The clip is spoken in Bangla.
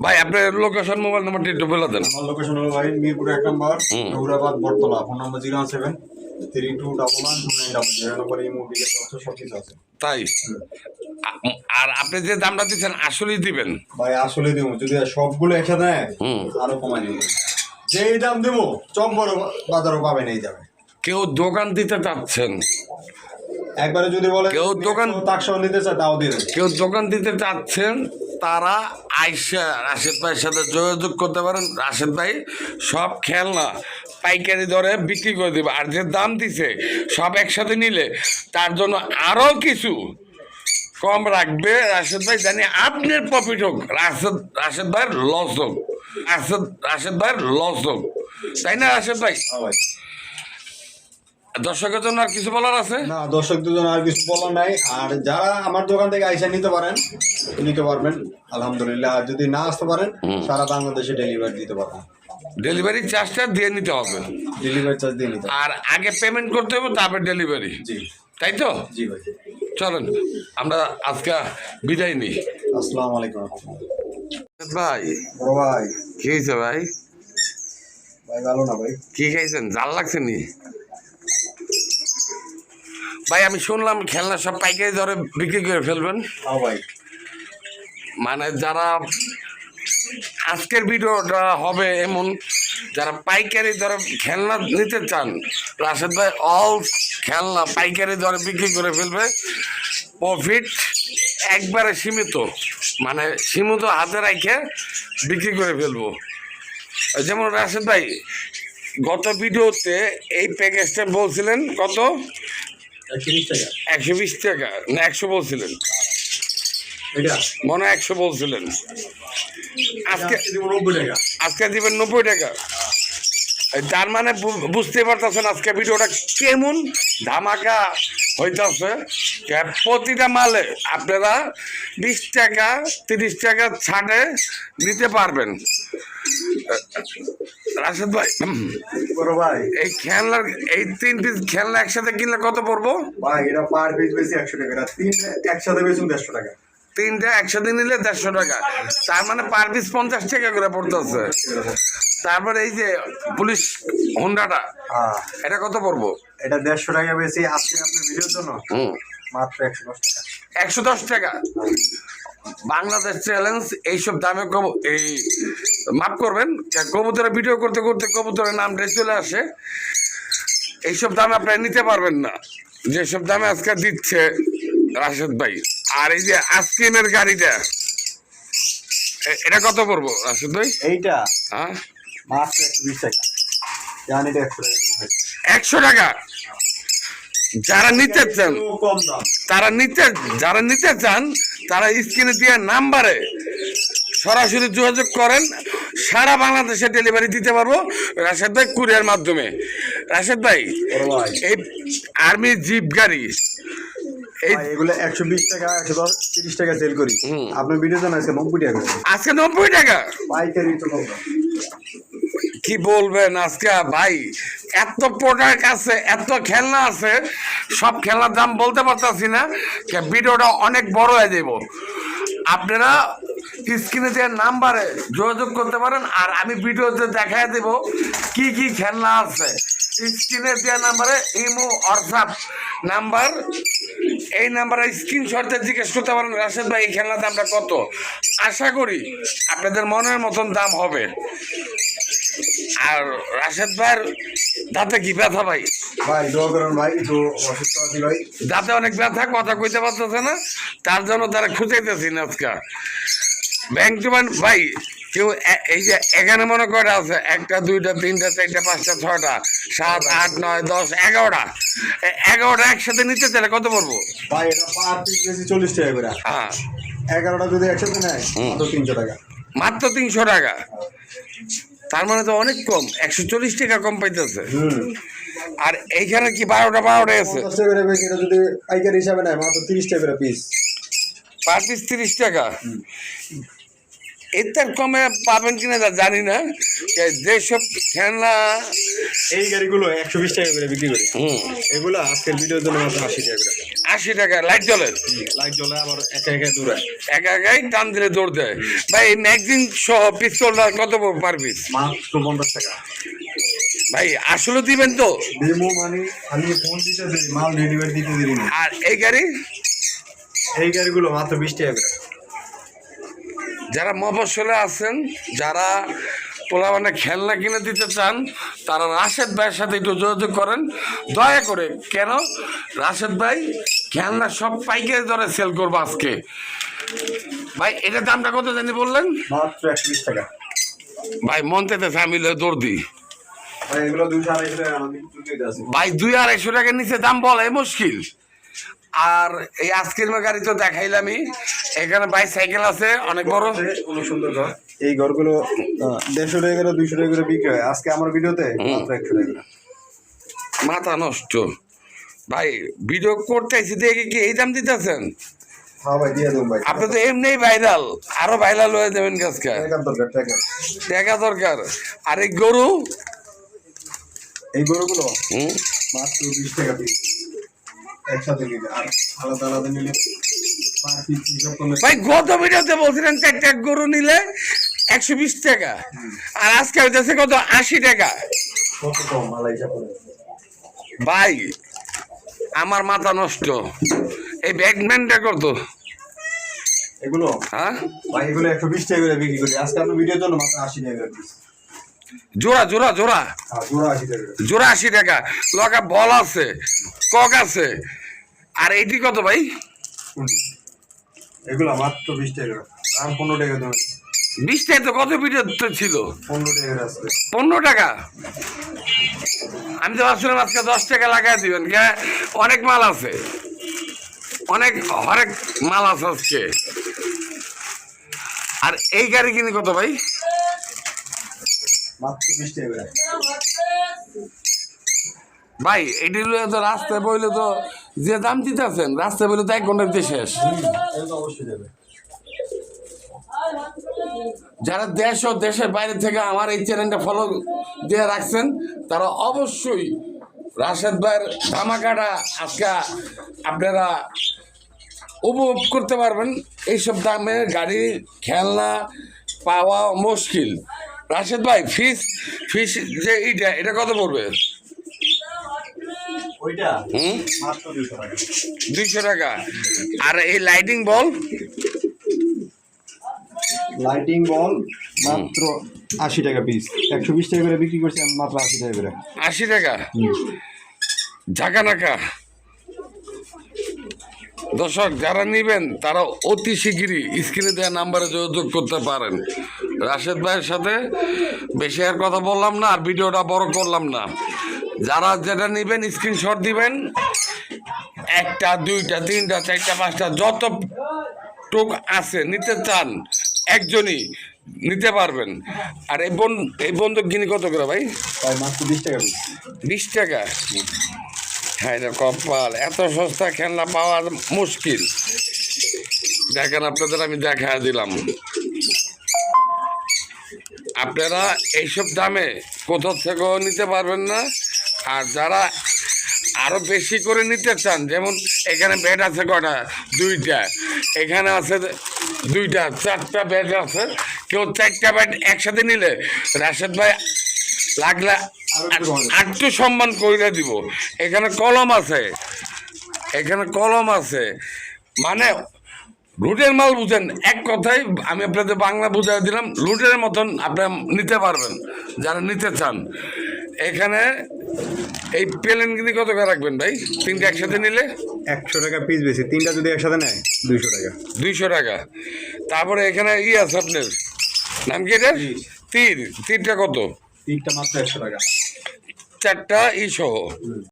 ভাই আপনার লোকেশন মোবাইল নাম্বারটা একটু বলে দেন। আমার লোকেশন হলো ভাই মিরপুর এক নম্বর Gaurabad Battala phone number zero seven three two double one two nine double zero. Number এই মুভি সব কিছু আছে। তাই? আর আপনি যে দামটা দিচ্ছেন আসলেই দিবেন। ভাই আসলে দিব। যদি সবগুলো একসাথে নেয় হুম। আরও কমাই দিব। যেই দাম দেবো চম্বর বাজারও পাবে নেই যাবে কেউ দোকান দিতে চাচ্ছেন একবারে যদি বলে কেউ দোকান- তাকসহ নিতে চায় তাও দিয়ে কেউ দোকান দিতে চাচ্ছেন তারা আইসা রাশেদ ভাইয়ের সাথে যোগাযোগ করতে পারেন। রাশেদ ভাই সব খেলনা পাইকারি দরে বিক্রি করে দেবে। আর যে দাম দিছে সব একসাথে নিলে তার জন্য আরও কিছু কম রাখবে। রাশেদ ভাই জানি আপনার প্রফিট হোক রাশেদ রাশেদ ভাইয়ের লস হোক। রাশেদ রাশেদ ভাইয়ের লস হোক। তাই না রাশেদ ভাই? হ্যাঁ ভাই। দর্শকের জন্য আর কিছু বলার আছে? না দর্শক দুজন আর কিছু বলার নাই। আর যারা আমার দোকান থেকে আইসা নিতে পারেন নিতে পারবেন আলহামদুলিল্লাহ। আর যদি না আসতে পারেন সারা বাংলাদেশে ডেলিভারি দিতে পারবেন। ডেলিভারি চার্জটা দিয়ে নিতে হবে। ডেলিভারি চার্জ দিয়ে নিতে আর আগে পেমেন্ট করতে হবে তারপর ডেলিভারি জি। তাই তো? জি ভাই। চলেন আমরা আজকে বিদায় নিই। আসসালামু আলাইকুম ভাই। বড় ভাই। কি হয়েছে ভাই? ভাই ভালো না ভাই? কি খাইছেন? জাল লাগছে নি? ভাই আমি শুনলাম খেলনা সব পাইকারি দরে বিক্রি করে ফেলবেন। ভাই। মানে যারা আজকের ভিডিওটা হবে এমন যারা পাইকারি দরে খেলনা নিতে চান রাশেদ ভাই অল খেলনা পাইকারি দরে বিক্রি করে ফেলবে। প্রফিট একবারে সীমিত মানে সীমিত হাতে রেখে বিক্রি করে ফেলব। যেমন রাশেদ ভাই গত ভিডিওতে এই প্যাকেজটা বলছিলেন কত? একশো বিশ টাকা। না একশো বলছিলেন। এটা? মনে হয় একশো বলছিলেন। আজকে আজকে নব্বই টাকা। আজকে দিবেন নব্বই টাকা। তার মানে বুঝতে পারতেছেন আজকে ভিডিওটা কেমন ধামাকা হইতেছে। প্রতিটা মালে আপনারা বিশ টাকা তিরিশ টাকা ছাড়ে নিতে পারবেন। রাশেদ ভাই বড় ভাই। এই খেলনার এই তিন পিস খেলনা একসাথে কিনলে কত পড়ব? ভাই এটা পার পিস বেশি একশো টাকা। আর তিনটা একসাথে বেশি দেড়শো টাকা। তিনটা একসাথে নিলে দেড়শো টাকা। তার মানে পার পিস পঞ্চাশ টাকা করে পড়তেছে। তারপরে এই যে পুলিশ হোন্ডাটা হ্যাঁ। এটা কত পড়ব? এটা দেড়শো টাকা বেশি আজকে আপনার ভিডিওর জন্য। হুম। মাত্র একশো দশ টাকা। একশো দশ টাকা। বাংলাদেশ চ্যালেঞ্জ এইসব দামে এই মাফ করবেন কবুতরের ভিডিও করতে করতে কবুতরের নামটা চলে আসে। এইসব দামে আপনারা নিতে পারবেন না। যেসব দামে আজকে দিচ্ছে রাশেদ ভাই। আর এই যে আইসক্রিমের গাড়িটা এটা কত পড়ব রাশেদ ভাই? এইটা? হ্যাঁ? একশো টাকা। যারা নিতে চান কম দাম। তারা নিতে যারা নিতে চান তারা স্ক্রিনে দিয়ে নাম্বারে সরাসরি যোগাযোগ করেন সারা বাংলাদেশে ডেলিভারি দিতে পারব রাশেদ ভাই কুরিয়ার মাধ্যমে। রাশেদ ভাই এই আর্মি জিপ গাড়ি এগুলো একশো বিশ টাকা একশো দশ তিরিশ টাকা সেল করি। আপনার ভিডিও জানা আজকে নব্বই টাকা আজকে নব্বই টাকা? পাইকারি তো কি বলবেন আজকে ভাই এত প্রোডাক্ট আছে এত খেলনা আছে সব খেলনার দাম বলতে পারতাছি না। ভিডিওটা অনেক বড় হয়ে যাব আপনারা স্ক্রিনে যে নাম্বারে যোগাযোগ করতে পারেন আর আমি ভিডিওতে দেখায় দেব কি কি খেলনা আছে। স্ক্রিনে দেওয়া নাম্বারে ইমো, হোয়াটসঅ্যাপ নাম্বার। এই নাম্বারে স্ক্রিনশটে জিজ্ঞেস করতে পারেন, রাশেদ ভাই, এই খেলনার দামটা কত? আশা করি আপনাদের মনের মতন দাম হবে। আর রাশেদ ভাইয়ের দাঁতে কি ব্যথা ভাই? ভাই দোয়া করুন ভাই একটু অসুস্থ আছি ভাই। দাঁতে অনেক ব্যথা কথা কইতে পারতেছে না। তার জন্য তারা খুঁজাইতেছি না আজকে ব্যাংক জুবান ভাই কেউ এই যে এখানে মনে করে আছে একটা দুইটা তিনটা চারটা পাঁচটা ছয়টা সাত আট নয় দশ এগারোটা। এগারোটা একসাথে নিতে চাইলে কত পড়ব? ভাই এটা পার পিস বেশি চল্লিশ টাকা করে। হ্যাঁ। এগারোটা যদি একসাথে নেয় তো তিনশো টাকা। মাত্র তিনশো টাকা। তার মানে তো অনেক কম একশো চল্লিশ টাকা কম পাইতেছে। আর এইখানে কি বারোটা বারোটা আছে? যদি পাইকারি হিসাবে নেয় মাত্র তিরিশ টাকা পিস পার পিস তিরিশ টাকা। এটার কমে পাবেন কিনা জানি না। যেসব খেলনা এই গাড়িগুলো একশো বিশ টাকা করে বিক্রি করি। এগুলো আজকের ভিডিওর জন্য মাত্র আশি টাকা করে। আশি টাকা লাইট জ্বলে? লাইট জ্বলে আবার একা একা দূরায় একা একাই টান দিলে দৌড় দেয়। ভাই ম্যাগজিন সহ পিস্তলটা কত পার পিস মাত্র পঞ্চাশ টাকা। ভাই আসলে দিবেন তো। মানে ফোন দিতে মাল ডেলিভারি দিতে আর এই গাড়ি? এই গাড়িগুলো মাত্র বিশ টাকা করে। যারা মফসলে আছেন যারা পোলা মানে খেলনা কিনে দিতে চান তারা রাশেদ ভাইয়ের সাথে একটু যোগাযোগ করেন। দয়া করে কেন? রাশেদ ভাই খেলনা সব পাইকারি দরে সেল করব আজকে। ভাই এটার দামটা কত জানি বললেন? টাকা। ভাই মন তেতেছে আমি দৌড় দিই। ভাই দুই আড়াইশো টাকার নিচে দাম বলে মুশকিল। আর এই আজকের গাড়ি তো দেখাইলামই। এখানে বাইসাইকেল আছে অনেক বড়। অনেক সুন্দর ঘর। এই ঘরগুলো দেড়শো টাকা করে দুইশো টাকা করে বিক্রি হয়। আজকে আমার ভিডিওতে একশো টাকা মাথা নষ্ট। ভাই ভিডিও করতেছি দেখে কি এই দাম দিতেছেন? হ্যাঁ আপনি তো এমনি ভাইরাল আরও ভাইরাল হয়ে দেবেন গাছকা টাকা টাকা দরকার আর এই গরু? এই গরুগুলো মাত্র বিশ টাকা পিস একসাথে নিলে আর আলাদা আলাদা নিলে ভাই গত ভিডিওতে বলছিলেন গরু নিলে একশো বিশ টাকা। আর আজকে হইতেছে কত? আশি টাকা। ভাই আমার মাথা নষ্ট। এই ব্যাগম্যানটা কত? এগুলো? হ্যাঁ? ভাই এগুলো একশো বিশ টাকা করে বিক্রি করি। আজকে আপনার ভিডিওর জন্য মাত্র আশি টাকা করে জোড়া জোড়া জোড়া। হ্যাঁ জোড়া আশি টাকা। লগা বল আছে কক আছে। আর এইটি কত ভাই? এগুলো মাত্র বিশ টাকা। আর পনেরো টাকা দেবেন বিশ টাকা তো কত ভিডিও ছিল? পনেরো টাকা আমি তো ভাবছিলাম আজকে দশ টাকা লাগাই দিবেন। অনেক মাল আছে। অনেক হরেক মাল আছে আজকে। আর এই গাড়ি কিনি কত ভাই মাত্র বিশ টাকা করে ভাই এটি তো রাস্তায় বইলে তো যে দাম দিতেছেন রাস্তায় বইলে তো এক ঘণ্টার দিয়ে শেষ। যারা দেশ ও দেশের বাইরে থেকে আমার এই চ্যানেলটা ফলো দিয়ে রাখছেন তারা অবশ্যই রাশেদ ভাইয়ের ধামাকাটা আজকে আপনারা উপভোগ করতে পারবেন। এইসব দামে গাড়ি খেলনা পাওয়া মুশকিল। রাশেদ ভাই ফিস ফিস যে এইটা এটা কত পড়বে? দুইশো টাকা। আর এই লাইটিং বল? লাইটিং বল মাত্র আশি টাকা পিস একশো বিশ টাকা করে বিক্রি করছি আমি মাত্র আশি টাকা করে। আশি টাকা? ঝাঁকা নাকা দর্শক যারা নিবেন তারা অতি শিগগিরই স্ক্রিনে দেওয়া নাম্বারে যোগাযোগ করতে পারেন। রাশেদ ভাইয়ের সাথে বেশি আর কথা বললাম না আর ভিডিওটা বড় করলাম না। যারা যেটা নিবেন স্ক্রিনশট দিবেন একটা দুইটা তিনটা চারটা পাঁচটা যত টুক আছে নিতে চান একজনই নিতে পারবেন। আর এই বন এই বন্দুক গিনি কত করে ভাই? বিশ টাকা বিশ টাকা? হ্যাঁ কপাল এত সস্তা খেলনা পাওয়া মুশকিল। দেখেন আপনাদের আমি দেখা দিলাম। আপনারা এইসব দামে কোথাও থেকেও নিতে পারবেন না। আর যারা আরও বেশি করে নিতে চান, যেমন এখানে বেড আছে কটা দুইটা। এখানে আছে দুইটা, চারটা বেড আছে। কেউ চারটা বেড একসাথে নিলে রাশেদ ভাই লাগলে। একটু সম্মান করে দিব। এখানে কলম আছে। এখানে কলম আছে। মানে লুটের মাল বুঝেন এক কথাই আমি আপনাদের বাংলা বুঝাই দিলাম লুটের মতন আপনারা নিতে পারবেন যারা নিতে চান। এখানে এই প্লেনগুলি কত করে রাখবেন ভাই? তিনটে একসাথে নিলে? একশো টাকা পিস বেশি তিনটা যদি একসাথে নেয় দুইশো টাকা। দুইশো টাকা। তারপরে এখানে ই আছে আপনার নাম কি এটা তীর তীরটা কত? তিনটা মাত্র একশো টাকা। চারটা ই সহ।